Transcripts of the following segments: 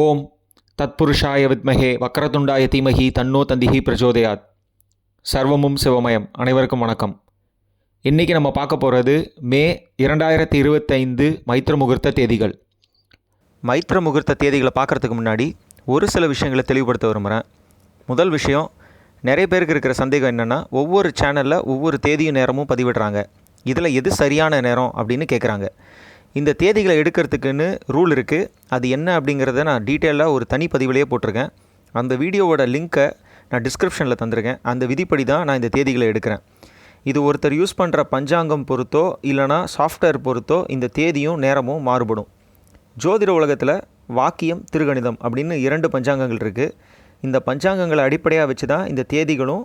ஓம் தத்புருஷாய வித்மகே வக்ரதுண்டாய தீமகி தன்னோ தந்திஹி பிரச்சோதயாத் சர்வமும் சிவமயம். அனைவருக்கும் வணக்கம். இன்றைக்கி நம்ம பார்க்க போகிறது மே இரண்டாயிரத்தி இருபத்தைந்து மைத்திர முகூர்த்த தேதிகள். மைத்திர முகூர்த்த தேதிகளை பார்க்குறதுக்கு முன்னாடி ஒரு சில விஷயங்களை தெளிவுபடுத்த விரும்புகிறேன் முதல் விஷயம் நிறைய பேருக்கு இருக்கிற சந்தேகம் என்னென்னா ஒவ்வொரு சேனலில் ஒவ்வொரு தேதியும் நேரமும் பதிவிடுறாங்க. இதில் எது சரியான நேரம் அப்படின்னு கேட்குறாங்க இந்த தேதிகளை எடுக்கிறதுக்குன்னு ரூல் இருக்குது அது என்ன அப்படிங்கிறத நான் டீட்டெயிலாக ஒரு தனி பதிவிலேயே போட்டிருக்கேன். அந்த வீடியோவோட லிங்க்கை நான் டிஸ்கிரிப்ஷனில் தந்திருக்கேன். அந்த விதிப்படி தான் நான் இந்த தேதிகளை எடுக்கிறேன். இது ஒருத்தர் யூஸ் பண்ணுற பஞ்சாங்கம் பொறுத்தோ இல்லைனா சாஃப்ட்வேர் பொறுத்தோ இந்த தேதியும் நேரமும் மாறுபடும். ஜோதிட உலகத்தில் வாக்கியம் திருகணிதம் அப்படின்னு இரண்டு பஞ்சாங்கங்கள் இருக்குது இந்த பஞ்சாங்கங்களை அடிப்படையாக வச்சு தான் இந்த தேதிகளும்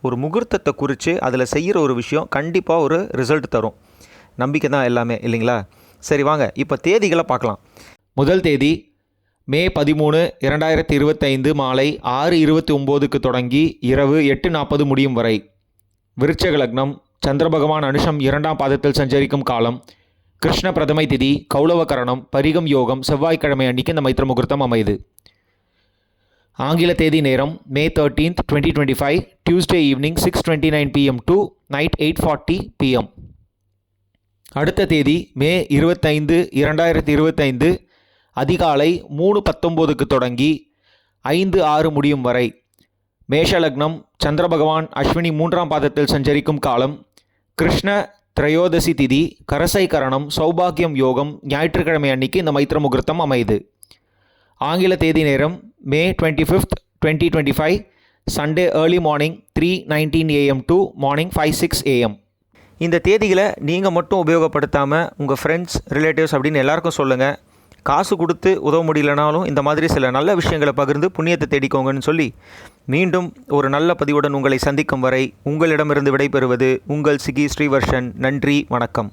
ஒரு முகூர்த்தத்தை குறித்து அதில் செய்கிற ஒரு விஷயம் கண்டிப்பாக ஒரு ரிசல்ட் தரும். நம்பிக்கை தான் எல்லாமே இல்லைங்களா? சரி வாங்க. இப்போ தேதிகளை பார்க்கலாம். முதல் தேதி மே பதிமூணு இரண்டாயிரத்தி இருபத்தைந்து மாலை ஆறு இருபத்தி ஒம்போதுக்கு தொடங்கி இரவு எட்டு நாற்பது முடியும் வரை. விருட்சக லக்னம் சந்திர பகவான் அனுஷம் இரண்டாம் பாதத்தில் சஞ்சரிக்கும் காலம் கிருஷ்ண பிரதமை திதி கௌளவ கரணம் பரிகம் யோகம் செவ்வாய்க்கிழமை அன்னைக்கு இந்த மைத்திர முகூர்த்தம் அமையுது. ஆங்கில தேதி நேரம் May thirteenth twenty twenty five Tuesday evening six twenty nine PM to night eight forty PM அடுத்த தேதி மே இருபத்தைந்து இரண்டாயிரத்தி இருபத்தைந்து அதிகாலை மூணு பத்தொம்போதுக்கு தொடங்கி ஐந்து ஆறு முடியும் வரை. மேஷலக்னம் சந்திர பகவான் அஸ்வினி மூன்றாம் பாதத்தில் சஞ்சரிக்கும் காலம் கிருஷ்ண திரையோதசி திதி கரசை கரணம் சௌபாகியம் யோகம் ஞாயிற்றுக்கிழமை அன்னைக்கு இந்த மைத்திர முகூர்த்தம் அமையுது ஆங்கில தேதி நேரம் May twenty fifth twenty twenty five Sunday early morning three nineteen AM to morning five six AM இந்த தேதிகளை நீங்கள் மட்டும் உபயோகப்படுத்தாமல் உங்கள் ஃப்ரெண்ட்ஸ் ரிலேட்டிவ்ஸ் அப்படின்னு எல்லாருக்கும் சொல்லுங்கள் காசு கொடுத்து உதவ முடியலனாலும் இந்த மாதிரி சில நல்ல விஷயங்களை பகிர்ந்து புண்ணியத்தை தேடிக்கோங்கன்னு சொல்லி மீண்டும் ஒரு நல்ல பதிவுடன் உங்களை சந்திக்கும் வரை உங்களிடமிருந்து விடைபெறுவது உங்கள் சிகி ஸ்ரீவர்ஷன். நன்றி வணக்கம்.